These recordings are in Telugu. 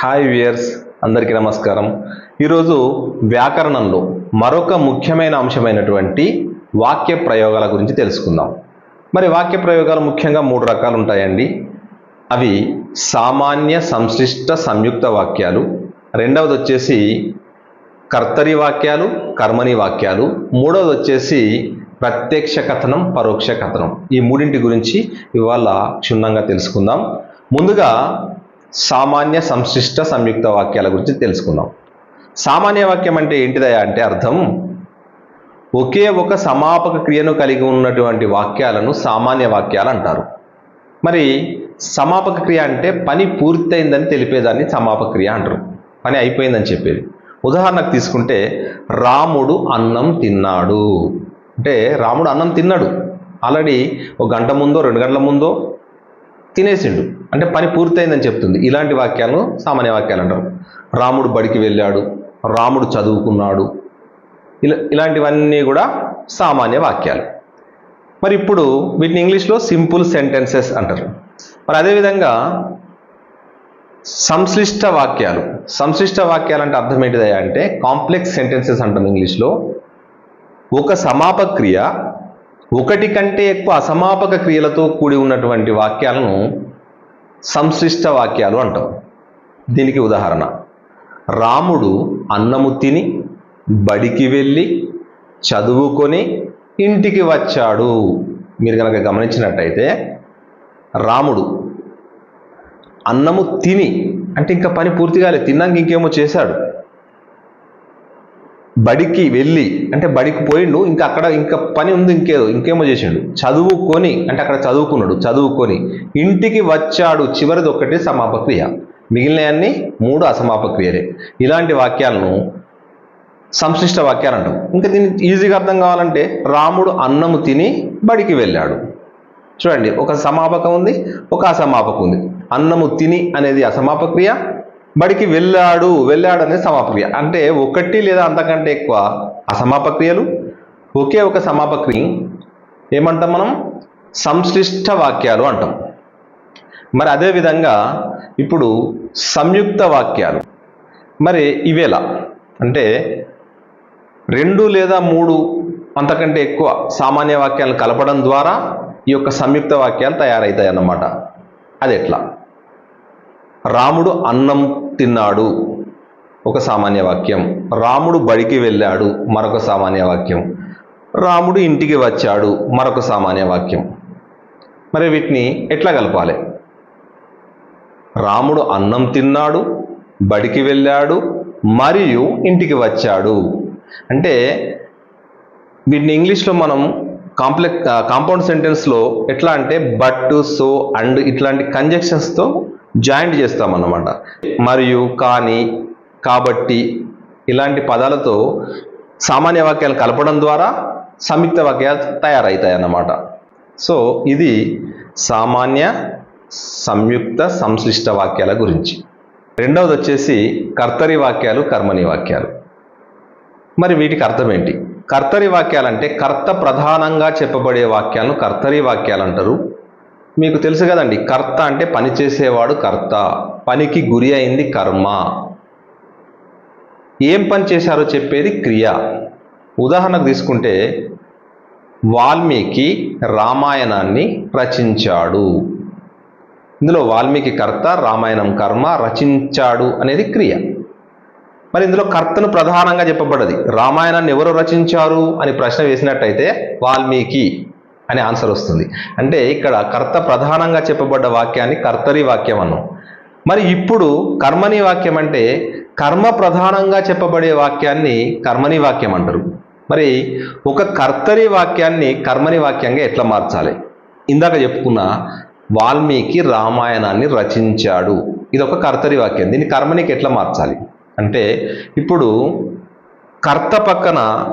హాయ్ వియర్స్ అందరికీ నమస్కారం. ఈరోజు వ్యాకరణంలో మరొక ముఖ్యమైన అంశమైనటువంటి వాక్య ప్రయోగాల గురించి తెలుసుకుందాం. మరి వాక్య ప్రయోగాలు ముఖ్యంగా మూడు రకాలు ఉంటాయండి. అవి సామాన్య సంశ్లిష్ట సంయుక్త వాక్యాలు. రెండవది వచ్చేసి కర్తరి వాక్యాలు కర్మని వాక్యాలు. మూడవది వచ్చేసి ప్రత్యక్ష కథనం పరోక్ష కథనం. ఈ మూడింటి గురించి ఇవాళ క్షుణ్ణంగా తెలుసుకుందాం. ముందుగా సామాన్య సంశిష్ట సంయుక్త వాక్యాల గురించి తెలుసుకుందాం. సామాన్య వాక్యం అంటే ఏంటిదయా అంటే అర్థం ఒకే ఒక సమాపక క్రియను కలిగి ఉన్నటువంటి వాక్యాలను సామాన్య వాక్యాలు అంటారు. మరి సమాపక క్రియ అంటే పని పూర్తయిందని తెలిపేదాన్ని సమాపక క్రియ అంటారు. పని అయిపోయిందని చెప్పేది. ఉదాహరణకు తీసుకుంటే రాముడు అన్నం తిన్నాడు. అంటే రాముడు అన్నం తిన్నాడు. ఆల్రెడీ ఒక గంట ముందో రెండు గంటల ముందో తినేసిండు. అంటే పని పూర్తయిందని చెప్తుంది. ఇలాంటి వాక్యాలను సామాన్య వాక్యాలు అంటారు. రాముడు బడికి వెళ్ళాడు. రాముడు చదువుకున్నాడు. ఇలా ఇలాంటివన్నీ కూడా సామాన్య వాక్యాలు. మరి ఇప్పుడు వీటిని ఇంగ్లీష్లో సింపుల్ సెంటెన్సెస్ అంటారు. మరి అదేవిధంగా సంశ్లిష్ట వాక్యాలు. సంశ్లిష్ట వాక్యాలు అంటే అర్థం ఏంటిదయ్యా అంటే కాంప్లెక్స్ సెంటెన్సెస్ అంటాం ఇంగ్లీష్లో. ఒక సమాపక్రియ ఒకటి కంటే ఎక్కువ అసమాపక క్రియలతో కూడి ఉన్నటువంటి వాక్యాలను సంశ్లిష్ట వాక్యాలు అంటాం. దీనికి ఉదాహరణ. రాముడు అన్నము తిని బడికి వెళ్ళి చదువుకొని ఇంటికి వచ్చాడు. మీరు కనుక గమనించినట్టయితే రాముడు అన్నము తిని అంటే ఇంకా పని పూర్తి కాలేదు తిన్నాక ఇంకేమో చేశాడు. బడికి వెళ్ళి అంటే బడికి పోయిండు ఇంకా అక్కడ ఇంకా పని ఉంది ఇంకేదో ఇంకేమో చేసిండు. చదువుకొని అంటే అక్కడ చదువుకున్నాడు చదువుకొని. ఇంటికి వచ్చాడు చివరిది ఒకటి సమాపక్రియ. మిగిలినవన్నీ మూడు అసమాపక్రియలే. ఇలాంటి వాక్యాలను సంశ్లిష్ట వాక్యాలు అంటాం. ఇంకా దీన్ని ఈజీగా అర్థం కావాలంటే రాముడు అన్నము తిని బడికి వెళ్ళాడు. చూడండి ఒక సమాపకం ఉంది ఒక అసమాపకం ఉంది. అన్నము తిని అనేది అసమాపక్రియ బడికి వెళ్ళాడు వెళ్ళాడు అనేది సమాపక్రియ అంటే ఒకటి లేదా అంతకంటే ఎక్కువ అసమాపక్రియలు ఒకే ఒక సమాపక్రియ ఏమంటాం మనం? సంశ్లిష్ట వాక్యాలు అంటాం. మరి అదేవిధంగా ఇప్పుడు సంయుక్త వాక్యాలు. మరి ఇవేలా అంటే రెండు లేదా మూడు అంతకంటే ఎక్కువ సామాన్య వాక్యాలను కలపడం ద్వారా ఈ యొక్క సంయుక్త వాక్యాలు తయారవుతాయి అన్నమాట అది ఎట్లా? రాముడు అన్నం తిన్నాడు. ఒక సామాన్య వాక్యం. రాముడు బడికి వెళ్ళాడు. మరొక సామాన్య వాక్యం. రాముడు ఇంటికి వచ్చాడు. మరొక సామాన్య వాక్యం. మరి వీటిని ఎట్లా కలపాలి? రాముడు అన్నం తిన్నాడు బడికి వెళ్ళాడు మరియు ఇంటికి వచ్చాడు. అంటే వీటిని ఇంగ్లీష్లో మనం కాంప్లెక్ కాంపౌండ్ సెంటెన్స్లో ఎట్లా అంటే బట్ సో అండ్ ఇట్లాంటి కంజెక్షన్స్తో జాయింట్ చేస్తామన్నమాట. మరియు కానీ కాబట్టి ఇలాంటి పదాలతో సామాన్య వాక్యాలు కలపడం ద్వారా సంయుక్త వాక్యాలు తయారవుతాయి అన్నమాట సో ఇది సామాన్య సంయుక్త సంశ్లిష్ట వాక్యాల గురించి. రెండవది వచ్చేసి కర్తరి వాక్యాలు కర్మని వాక్యాలు. మరి వీటికి అర్థం ఏంటి? కర్తరి వాక్యాలంటే కర్త ప్రధానంగా చెప్పబడే వాక్యాలను కర్తరి వాక్యాలు అంటారు. మీకు తెలుసు కదండి కర్త అంటే పని చేసేవాడు కర్త. పనికి గురి అయింది కర్మ. ఏం పని చేశారో చెప్పేది క్రియ. ఉదాహరణకు తీసుకుంటే వాల్మీకి రామాయణాన్ని రచించాడు. ఇందులో వాల్మీకి కర్త రామాయణం కర్మ రచించాడు అనేది క్రియ. మరి ఇందులో కర్తను ప్రధానంగా చెప్పబడ్డది. రామాయణాన్ని ఎవరు రచించారు అని ప్రశ్న వేసినట్టయితే వాల్మీకి. అనే ఆన్సర్ వస్తుంది. అంటే ఇక్కడ కర్త ప్రధానంగా చెప్పబడ్డ వాక్యాన్ని కర్తరి వాక్యం అన్నాం. మరి ఇప్పుడు కర్మని వాక్యం అంటే కర్మ ప్రధానంగా చెప్పబడే వాక్యాన్ని కర్మని వాక్యం అంటారు. మరి ఒక కర్తరి వాక్యాన్ని కర్మని వాక్యంగా ఎట్లా మార్చాలి? ఇందాక చెప్పుకున్న వాల్మీకి రామాయణాన్ని రచించాడు. ఇది ఒక కర్తరి వాక్యం. దీన్ని కర్మనికి ఎట్లా మార్చాలి? అంటే ఇప్పుడు కర్త పక్కన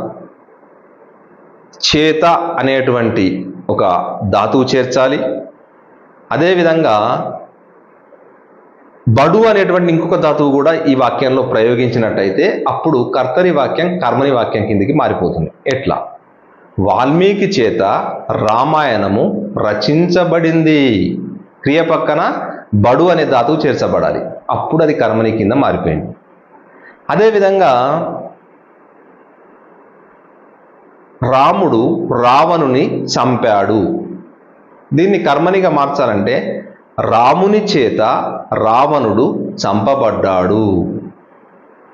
చేత అనేటువంటి ఒక ధాతువు చేర్చాలి. అదేవిధంగా బడు అనేటువంటి ఇంకొక ధాతువు కూడా ఈ వాక్యంలో ప్రయోగించినట్టయితే అప్పుడు కర్తరి వాక్యం కర్మని వాక్యం కిందికి మారిపోతుంది. ఎట్లా? వాల్మీకి చేత రామాయణము రచించబడింది. క్రియ పక్కన బడు అనే ధాతువు చేర్చబడాలి. అప్పుడు అది కర్మని కింద మారిపోయింది. అదేవిధంగా రాముడు రావణుని చంపాడు. దీన్ని కర్మనిగా మార్చాలంటే రాముని చేత రావణుడు చంపబడ్డాడు.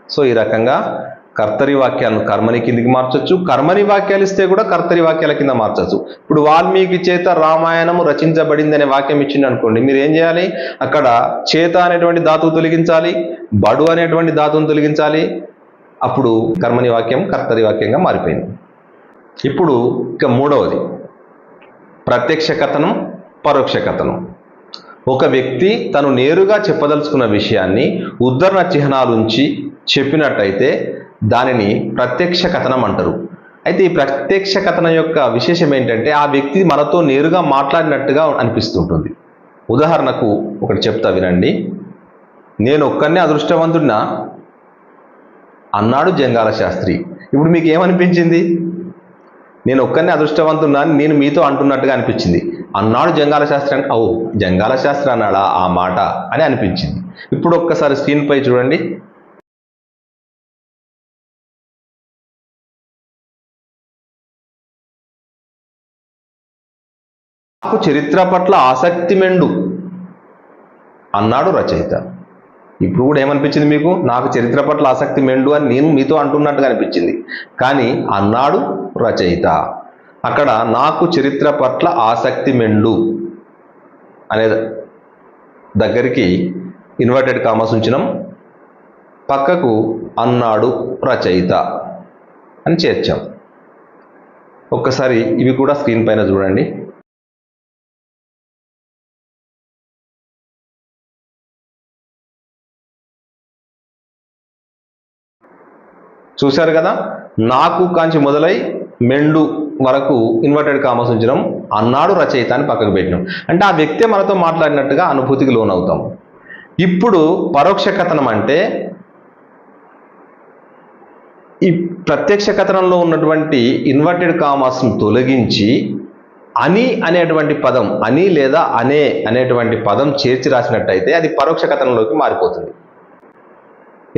సో ఈ రకంగా కర్తరి వాక్యాలను కర్మని కిందికి మార్చొచ్చు. కర్మని వాక్యాలు ఇస్తే కూడా కర్తరి వాక్యాల కింద మార్చచ్చు. ఇప్పుడు వాల్మీకి చేత రామాయణము రచించబడింది అనే వాక్యం ఇచ్చింది అనుకోండి మీరు ఏం చేయాలి? అక్కడ చేత అనేటువంటి ధాతువు తొలగించాలి బడు అనేటువంటి ధాతువును తొలగించాలి. అప్పుడు కర్మని వాక్యం కర్తరి వాక్యంగా మారిపోయింది. ఇప్పుడు ఇక మూడవది. ప్రత్యక్ష కథనం పరోక్ష కథనం ఒక వ్యక్తి తను నేరుగా చెప్పదలుచుకున్న విషయాన్ని ఉద్ధరణ చిహ్నాలుంచి చెప్పినట్టయితే దానిని ప్రత్యక్ష కథనం అంటారు. అయితే ఈ ప్రత్యక్ష కథనం యొక్క విశేషం ఏంటంటే ఆ వ్యక్తి మనతో నేరుగా మాట్లాడినట్టుగా అనిపిస్తుంటుంది. ఉదాహరణకు ఒకటి చెప్తా వినండి. నేను ఒక్కనే అదృష్టవంతుడినా? అన్నాడు జంగాల శాస్త్రి. ఇప్పుడు మీకు ఏమనిపించింది నేను ఒక్కనే అదృష్టవంతున్నా అని నేను మీతో అంటున్నట్టుగా అనిపించింది. అన్నాడు జంగాల శాస్త్రి అంటే ఓ జంగాల శాస్త్రి అన్నాడా ఆ మాట అని అనిపించింది. ఇప్పుడు ఒక్కసారి స్క్రీన్ పై చూడండి. నాకు చరిత్ర పట్ల ఆసక్తి మెండు అన్నాడు రచయిత. ఇప్పుడు కూడా ఏమనిపించింది మీకు? నాకు చరిత్ర పట్ల ఆసక్తి మెండు అని నేను మీతో అంటున్నట్టుగా అనిపించింది. కానీ అన్నాడు రచయిత. అక్కడ నాకు చరిత్ర పట్ల ఆసక్తి మెండు అనే దగ్గరికి ఇన్వర్టెడ్ కామర్స్ ఉంచినాం. పక్కకు అన్నాడు రచయిత అని చేర్చాం. ఒక్కసారి ఇవి కూడా స్క్రీన్ పైన చూడండి. చూశారు కదా? నాకు కాంచి మొదలై మెండు వరకు ఇన్వర్టెడ్ కామర్స్ ఉంచడం అన్నాడు రచయిత అని పక్కకు పెట్టినాం. అంటే ఆ వ్యక్తే మనతో మాట్లాడినట్టుగా అనుభూతికి లోనవుతాం. ఇప్పుడు పరోక్ష కథనం అంటే ఈ ప్రత్యక్ష కథనంలో ఉన్నటువంటి ఇన్వర్టెడ్ కామర్స్ను తొలగించి అని అనేటువంటి పదం అని లేదా అనే అనేటువంటి పదం చేర్చి రాసినట్టయితే అది పరోక్ష కథనంలోకి మారిపోతుంది.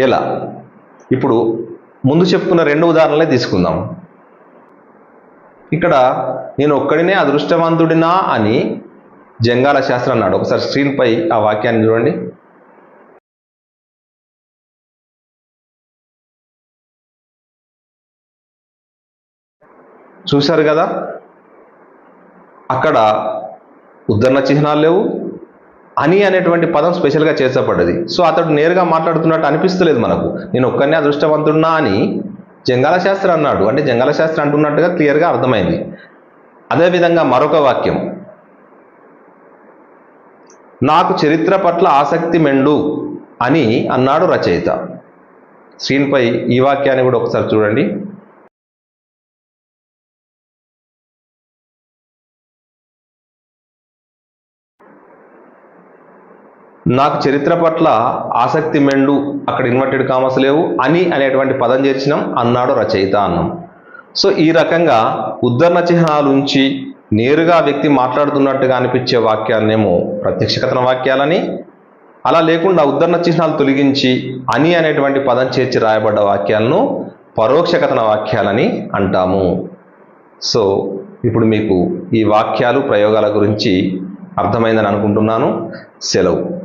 ఎలా? ఇప్పుడు ముందు చెప్పుకున్న రెండు ఉదాహరణలే తీసుకుందాం. ఇక్కడ నేను ఒక్కడినే అదృష్టవంతుడినా అని జంగాల శాస్త్రం అన్నాడు. ఒకసారి స్క్రీన్పై ఆ వాక్యాన్ని చూడండి. చూశారు కదా? అక్కడ ఉద్ధరణ చిహ్నాలు లేవు. అని అనేటువంటి పదం స్పెషల్గా చేర్చబడ్డది. సో అతడు నేరుగా మాట్లాడుతున్నట్టు అనిపిస్తలేదు మనకు. నేను ఒక్కనే అదృష్టవంతున్నా అని జంగాల శాస్త్రి అన్నాడు. అంటే జంగాల శాస్త్రి అంటున్నట్టుగా క్లియర్గా అర్థమైంది. అదేవిధంగా మరొక వాక్యం. నాకు చరిత్ర పట్ల ఆసక్తి మెండు అని అన్నాడు రచయిత. స్క్రీన్పై ఈ వాక్యాన్ని కూడా ఒకసారి చూడండి. నాకు చరిత్ర పట్ల ఆసక్తి మెండు అక్కడ ఇన్వర్టెడ్ కామర్స్ లేవు అని అనేటువంటి పదం చేర్చినాం అన్నాడు రచయిత అన్నాం. సో ఈ రకంగా ఉద్ధరణ చిహ్నాలుంచి నేరుగా వ్యక్తి మాట్లాడుతున్నట్టుగా అనిపించే వాక్యాలనేమో ప్రత్యక్ష కథన వాక్యాలని అలా లేకుండా ఉద్ధరణ చిహ్నాలు తొలగించి అని అనేటువంటి పదం చేర్చి రాయబడ్డ వాక్యాలను పరోక్ష కథన వాక్యాలని అంటాము. సో ఇప్పుడు మీకు ఈ వాక్యాలు ప్రయోగాల గురించి అర్థమైందని అనుకుంటున్నాను. సెలవు.